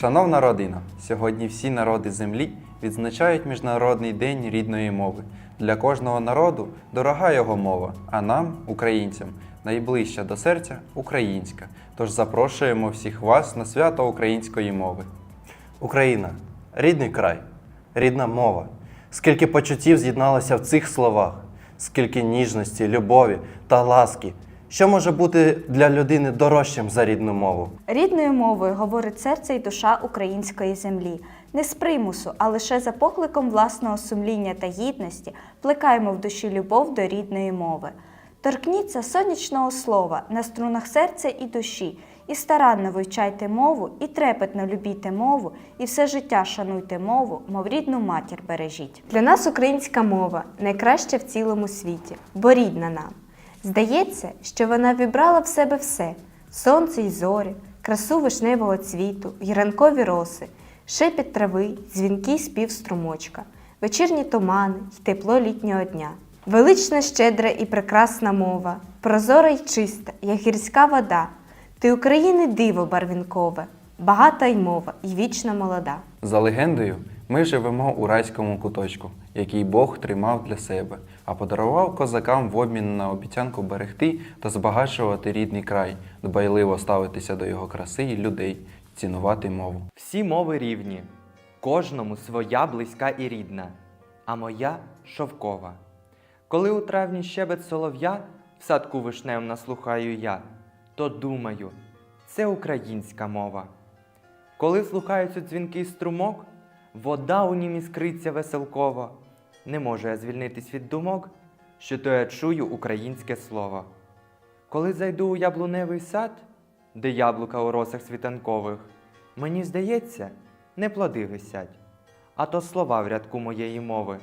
Шановна родина, сьогодні всі народи землі відзначають Міжнародний день рідної мови. Для кожного народу дорога його мова, а нам, українцям, найближча до серця українська. Тож запрошуємо всіх вас на свято української мови. Україна рідний край, рідна мова. Скільки почуттів з'єдналося в цих словах, скільки ніжності, любові та ласки. Що може бути для людини дорожчим за рідну мову? Рідною мовою говорить серце і душа української землі. Не з примусу, а лише за покликом власного сумління та гідності плекаємо в душі любов до рідної мови. Торкніться сонячного слова на струнах серця і душі, і старанно вивчайте мову, і трепетно любійте мову, і все життя шануйте мову, мов рідну матір бережіть. Для нас українська мова найкраща в цілому світі, бо рідна нам. Здається, що вона вібрала в себе все: сонце й зорі, красу вишневого цвіту, й роси, шепіт трави, дзвінкий спів струмочка, вечірні тумани й тепло літнього дня. Велична, щедра і прекрасна мова, прозора й чиста, як гірська вода. Ти України диво барвінкове, багата й мова, й вічно молода. За легендою, ми живемо у райському куточку, який Бог тримав для себе, а подарував козакам в обмін на обіцянку берегти та збагачувати рідний край, дбайливо ставитися до його краси і людей, цінувати мову. Всі мови рівні, кожному своя близька і рідна, а моя шовкова. Коли у травні щебет солов'я в садку вишневим наслухаю я, то думаю, це українська мова. Коли слухаються дзвінкий струмок, вода у нім іскриться веселково. Не можу я звільнитись від думок, що то я чую українське слово. Коли зайду у яблуневий сад, де яблука у росах світанкових, мені здається, не плоди висять, а то слова в рядку моєї мови.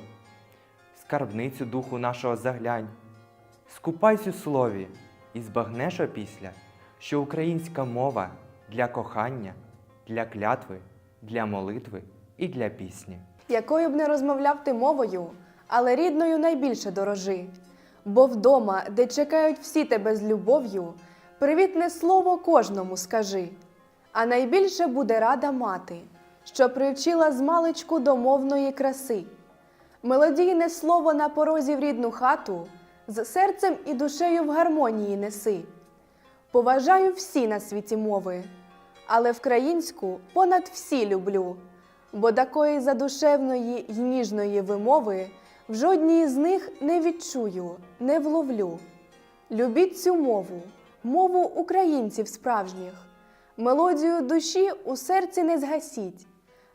Скарбницю духу нашого заглянь, скупайся у слові і збагнеш опісля, що українська мова для кохання, для клятви, для молитви і для пісні. Якою б не розмовляв ти мовою, але рідною найбільше дорожи. Бо вдома, де чекають всі тебе з любов'ю, привітне слово кожному скажи. А найбільше буде рада мати, що привчила з до мовної краси. Мелодійне слово на порозі в рідну хату, з серцем і душею в гармонії неси. Поважаю всі на світі мови, але вкраїнську понад всі люблю, бо такої задушевної й ніжної вимови в жодній з них не відчую, не вловлю. Любіть цю мову, мову українців справжніх, мелодію душі у серці не згасіть.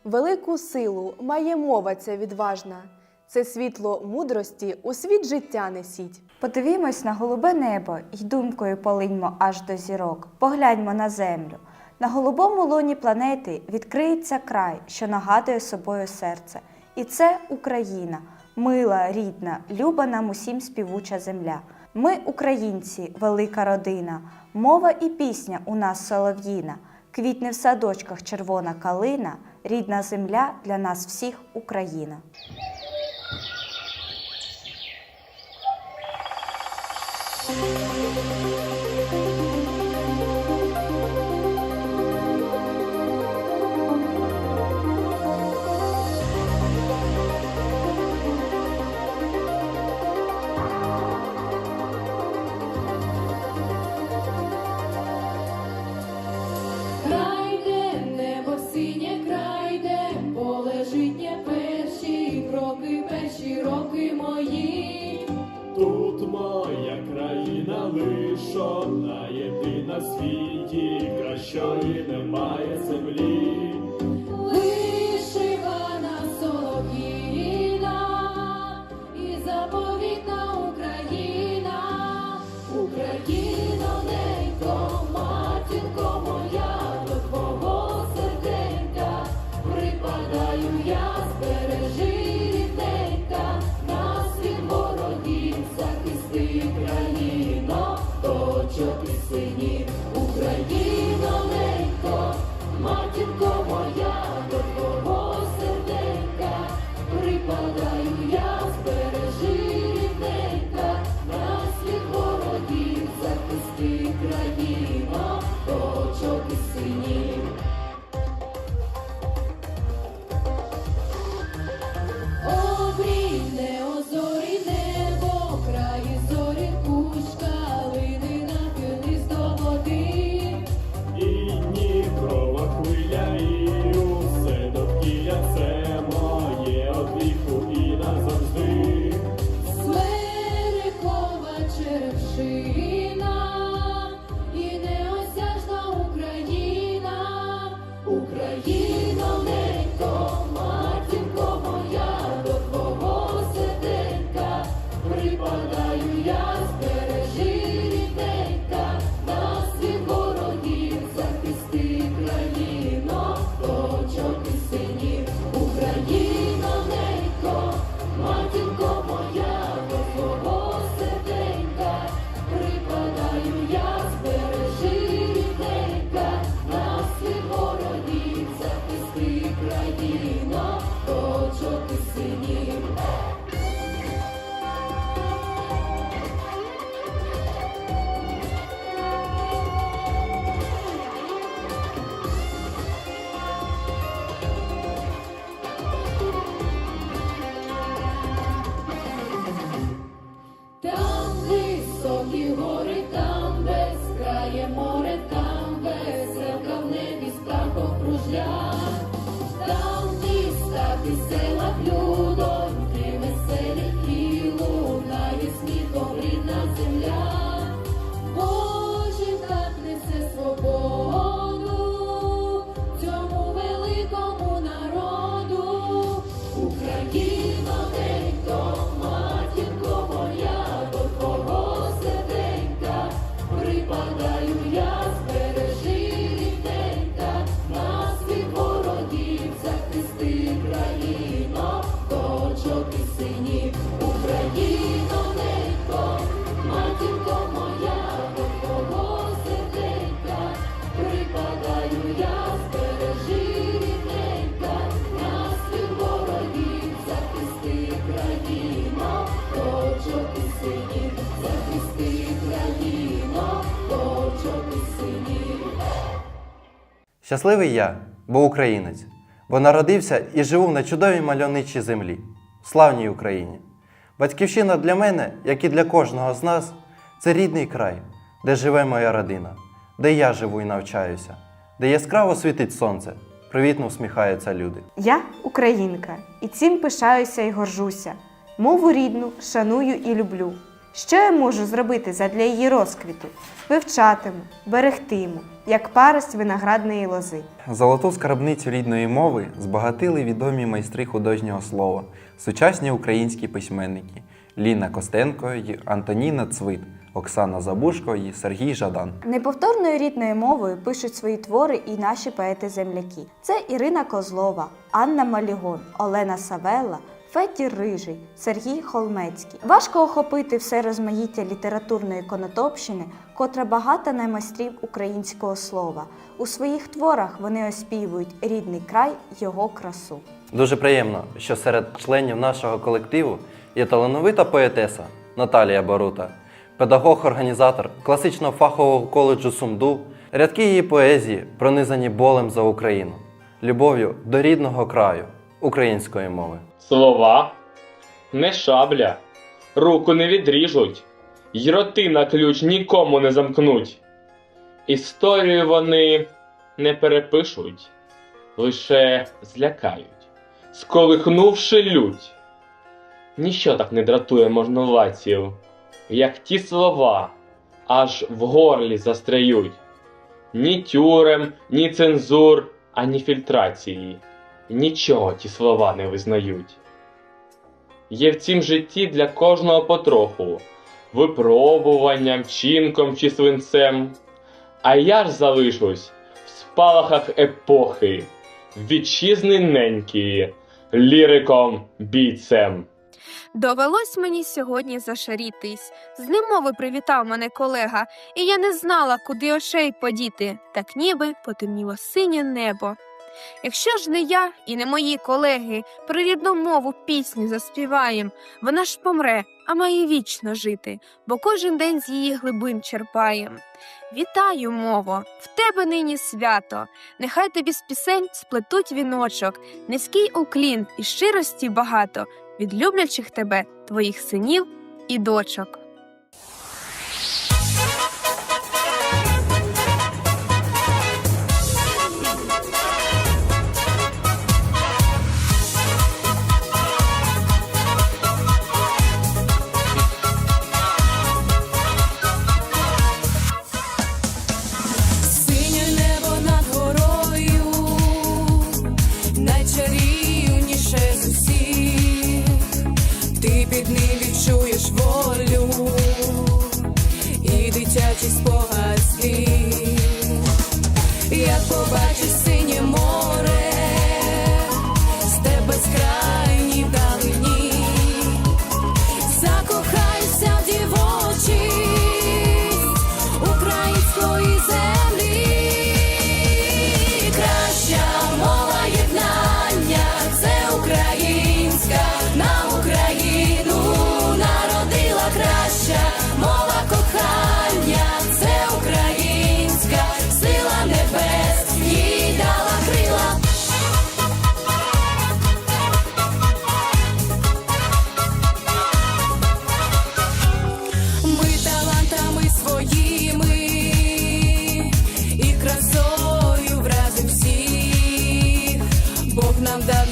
Велику силу має мова ця відважна, це світло мудрості у світ життя несіть. Подивімось на голубе небо й думкою полиньмо аж до зірок. Погляньмо на землю. На голубому луні планети відкриється край, що нагадує собою серце. І це Україна, мила, рідна, люба нам усім співуча земля. Ми, українці, велика родина, мова і пісня у нас солов'їна, квітне в садочках червона калина, рідна земля для нас всіх Україна. Кращої немає землі. Вишивана солов'їна і заповітна Україна, Україно, ненько, матінко моя, до твого серденька. Припадаю я, збережи рідненька, нас від ворогів захисти країно, дочок і синів, ненько, матінко моя. Yeah. Щасливий я, бо українець, бо народився і живу на чудовій мальовничій землі, славній Україні. Батьківщина для мене, як і для кожного з нас, це рідний край, де живе моя родина, де я живу і навчаюся, де яскраво світить сонце, привітно усміхаються люди. Я українка, і цим пишаюся і горжуся. Мову рідну шаную і люблю. Що я можу зробити задля її розквіту? Вивчатиму, берегтиму, як парость виноградної лози. Золоту скарбницю рідної мови збагатили відомі майстри художнього слова, сучасні українські письменники Ліна Костенко й Антоніна Цвит, Оксана Забушко і Сергій Жадан. Неповторною рідною мовою пишуть свої твори і наші поети-земляки. Це Ірина Козлова, Анна Малігон, Олена Савелла, Фетір Рижий, Сергій Холмецький. Важко охопити все розмаїття літературної конотопщини, котра багата на майстрів українського слова. У своїх творах вони оспівують рідний край, його красу. Дуже приємно, що серед членів нашого колективу є талановита поетеса Наталія Барута, педагог-організатор класичного фахового коледжу Сумду. Рядки її поезії пронизані болем за Україну, любов'ю до рідного краю, української мови. Слова не шабля, руку не відріжуть, й роти на ключ нікому не замкнуть. Історію вони не перепишуть, лише злякають, сколихнувши лють. Ніщо так не дратує можновладців, як ті слова аж в горлі застряють. Ні тюрем, ні цензур, ані фільтрації. Нічого ті слова не визнають. Є в цім житті для кожного потроху, випробуванням, вчинком чи свинцем. А я ж залишусь в спалахах епохи, вітчизни неньки, ліриком бійцем. Довелось мені сьогодні зашарітись. З немови привітав мене колега, і я не знала, куди очей подіти, так ніби потемніло синє небо. Якщо ж не я і не мої колеги про рідну мову пісню заспіваєм, вона ж помре, а має вічно жити, бо кожен день з її глибин черпаєм. Вітаю, мово, в тебе нині свято. Нехай тобі з пісень сплетуть віночок, низький уклін і щирості багато від люблячих тебе, твоїх синів і дочок. Ним волю і дитячий спогад слів. Як побачиш синє море, I'm the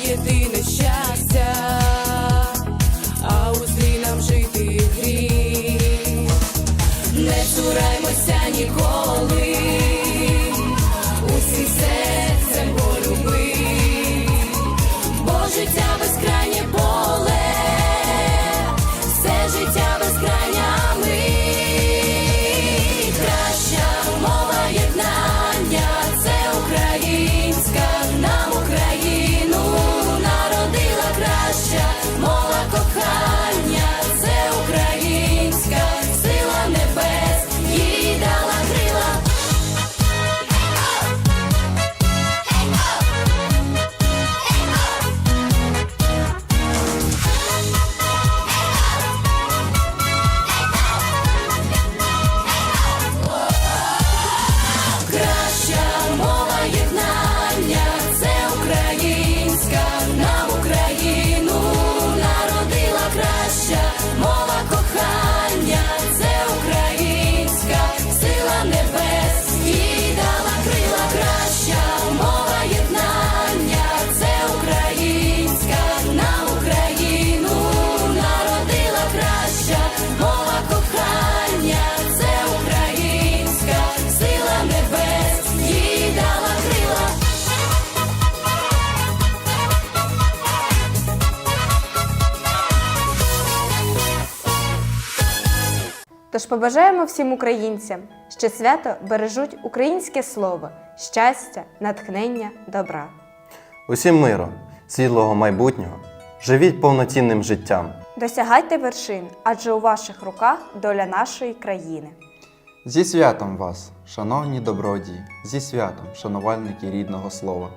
побажаємо всім українцям, що свято бережуть українське слово, щастя, натхнення, добра. Усім миру, світлого майбутнього, живіть повноцінним життям. Досягайте вершин, адже у ваших руках доля нашої країни. Зі святом вас, шановні добродії, зі святом, шанувальники рідного слова.